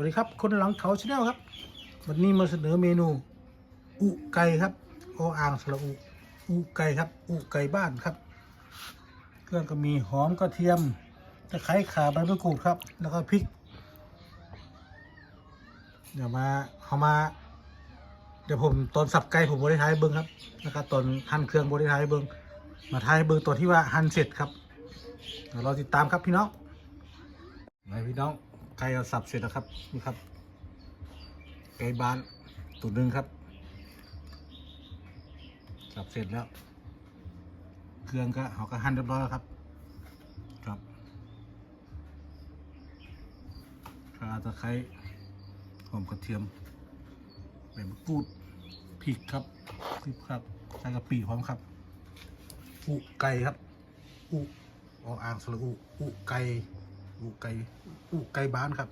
วัสดีครับ คนหลังเขาชาแนลครับ วันนี้มาเสนอเมนู อุไก่ครับโออ่างสระอุ อุไก่ครับ อุไก่บ้านครับ เครื่องก็มีหอมกระเทียมตะไคร้ข่าใบมะกรูดครับ แล้วก็พริก เดี๋ยวมาเอามา เดี๋ยวผมตอนสับไก่ผมบริท้ายเบิ้งครับ แล้วก็ตอนหั่นเครื่องบริท้ายเบิ้งมาท้ายเบิ้งตอนที่ว่าหั่นเสร็จครับเดี๋ยวเราติดตามครับพี่น้องไหนพี่น้อง ไก่เราสับเสร็จแล้วครับนี่ครับ ไก่บ้านตัวหนึ่งครับ สับเสร็จแล้ว เครื่องก็เขาก็หั่นเรียบร้อยแล้วครับ ครับขาตะไคร้หอมกระเทียมใบมะกรูดพริกครับพริกครับใส่กะปิพร้อมครับอุไก่ครับอุออ่างสระอุอุไก่ อุไก่อุไก่บ้านครับ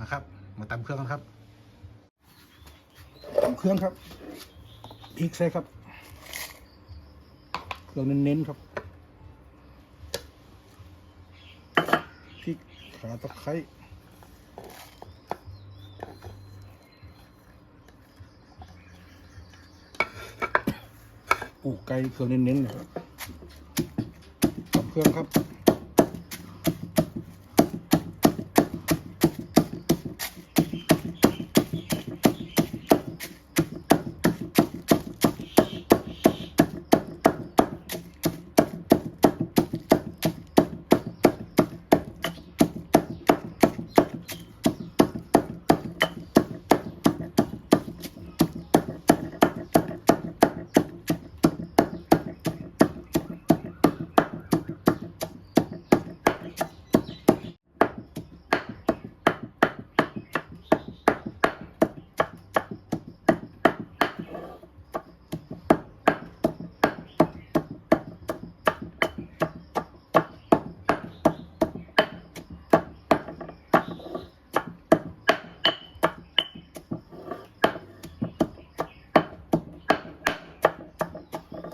นะครับ มาตำเครื่องกันครับตำเครื่องครับพริกใส่ครับเครื่องเน้นๆครับพริกขาตะไคร้อูไก่เครื่องเน้นๆนะครับตำเครื่องครับ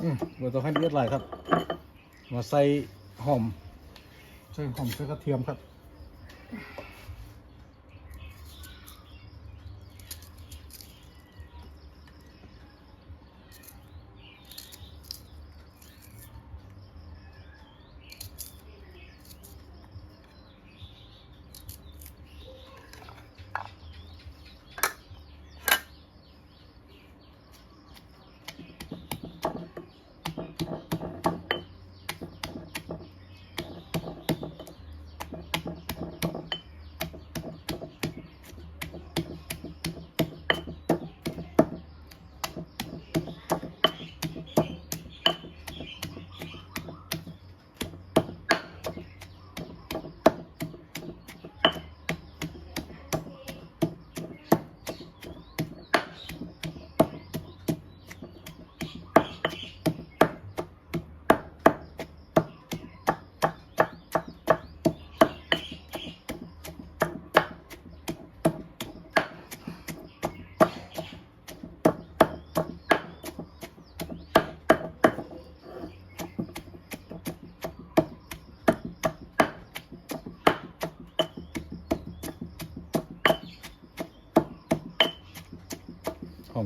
อืม เราต้องให้เลือดไหลครับ มาใส่หอม ใส่หอมใส่กระเทียมครับ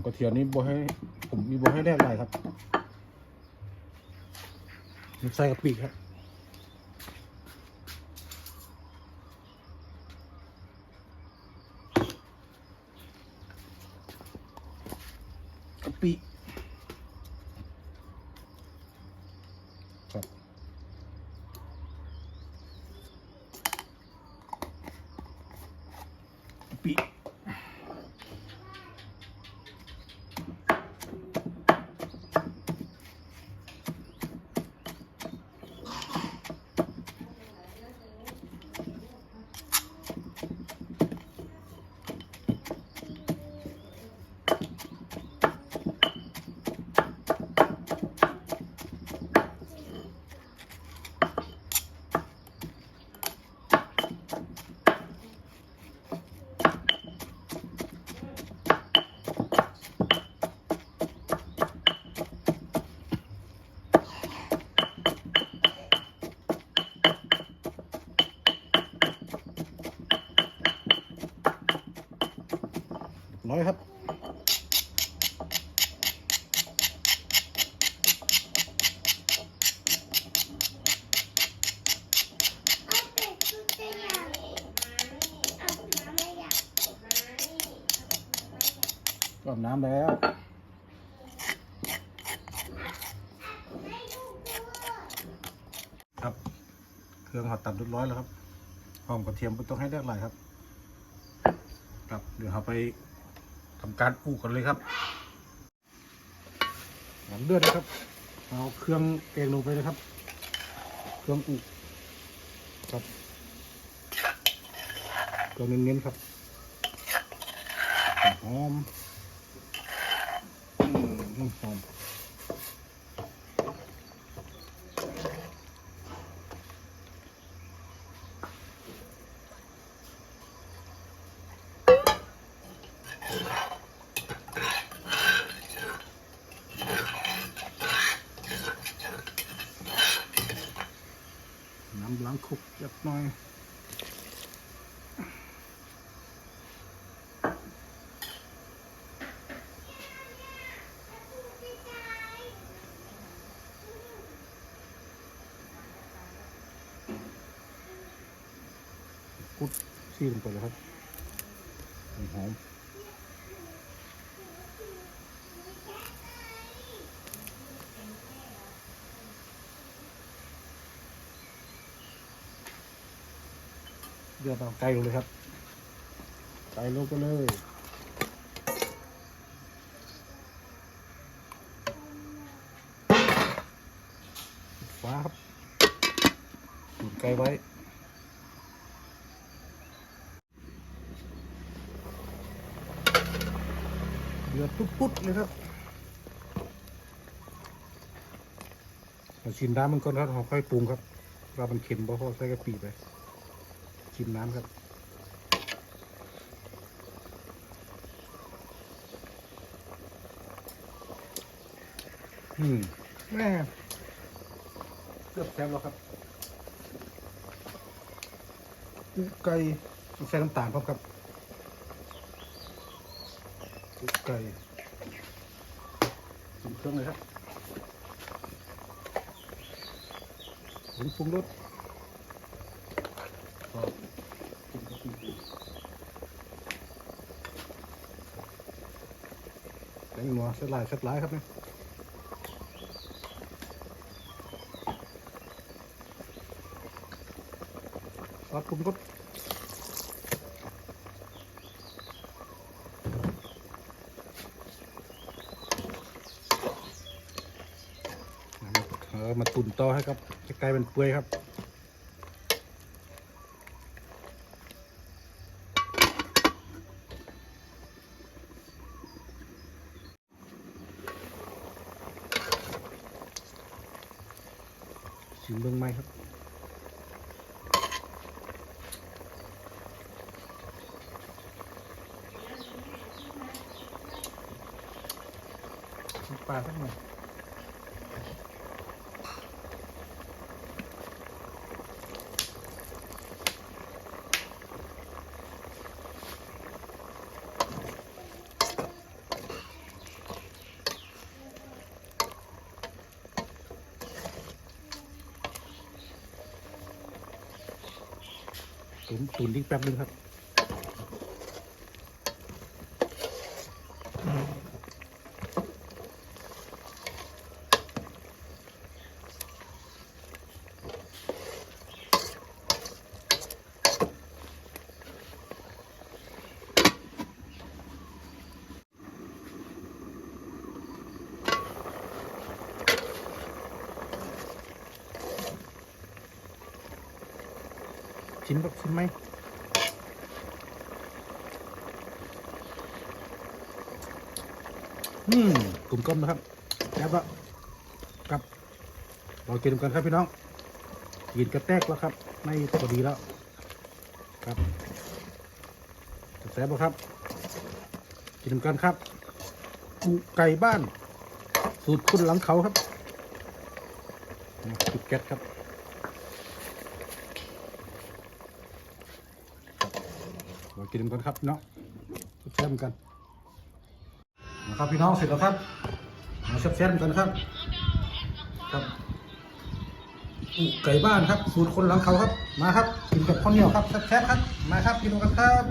กระเทียมนี่บให้ผมมีบให้แรกไรครับใส่กะปิครับกะปิครับกะปิ อาบน้ำแล้วครับ เครื่องหัดตัดเรียบร้อยแล้วครับหอมกระเทียมไม่ต้องให้เลือกหลายครับ ครับเดี๋ยวเราไปทำการอูกันเลยครับน้ำเลือดนะครับ เอาเครื่องแกงลงไปเลยครับ เครื่องอูครับเครื่องเน้นๆครับหอม หอมน้ำล้างคุกจัดหน่อย กุดซี่ลงไปเลยครับหอมเดือดเอาไก่ลงเลยครับไก่ลงไปเลยฟ้าครับตุ๋นไก่ไว้ ดือดปุ๊ดๆเลยครับชิมน้ำมันก่อนครับเราค่อยปรุงครับว่ามันเค็มเพราะใส่กะปิไป ชิมน้ำครับอืมแม่เกือบแซ่บแล้วครับไก่ใส่น้ำตาลพร้อมครับ ซุป ไก่ชิมเครื่องเลยครับผงปรุงรสก็กินกะปิแตงหนัวเสดหลายเสดหลายครับเนี่ยซอสปรุงรส เอมาตุ่นต่อให้ครับจะกลายเป็นเปื่อยครับชิมเบื้องไม้ครับชิมปลาสักหน่อย ตุนตุนอีกแป๊บนึงครับ ชิมแบบชิมไหมอืมกลุ่มกลมนะครับแล้วก็กับเรากินกันครับพี่น้องกินกระแตกแล้วครับ ไม่พอดีแล้ว ครับจะแซ่บบ่ครับ กินกันครับกุไก่บ้าน สูตรคุณหลังเขาครับจุดแก๊สครับ เรากินกันครับพี่น้องแซ่บกันนะครับพี่น้องเสร็จแล้วครับมาแซ่บๆกันครับ ครับไก่บ้านครับ สูตรคนหลังเขาครับ มาครับกินกับข้าวเหนียวครับแซ่บๆครับ มาครับกินกันครับ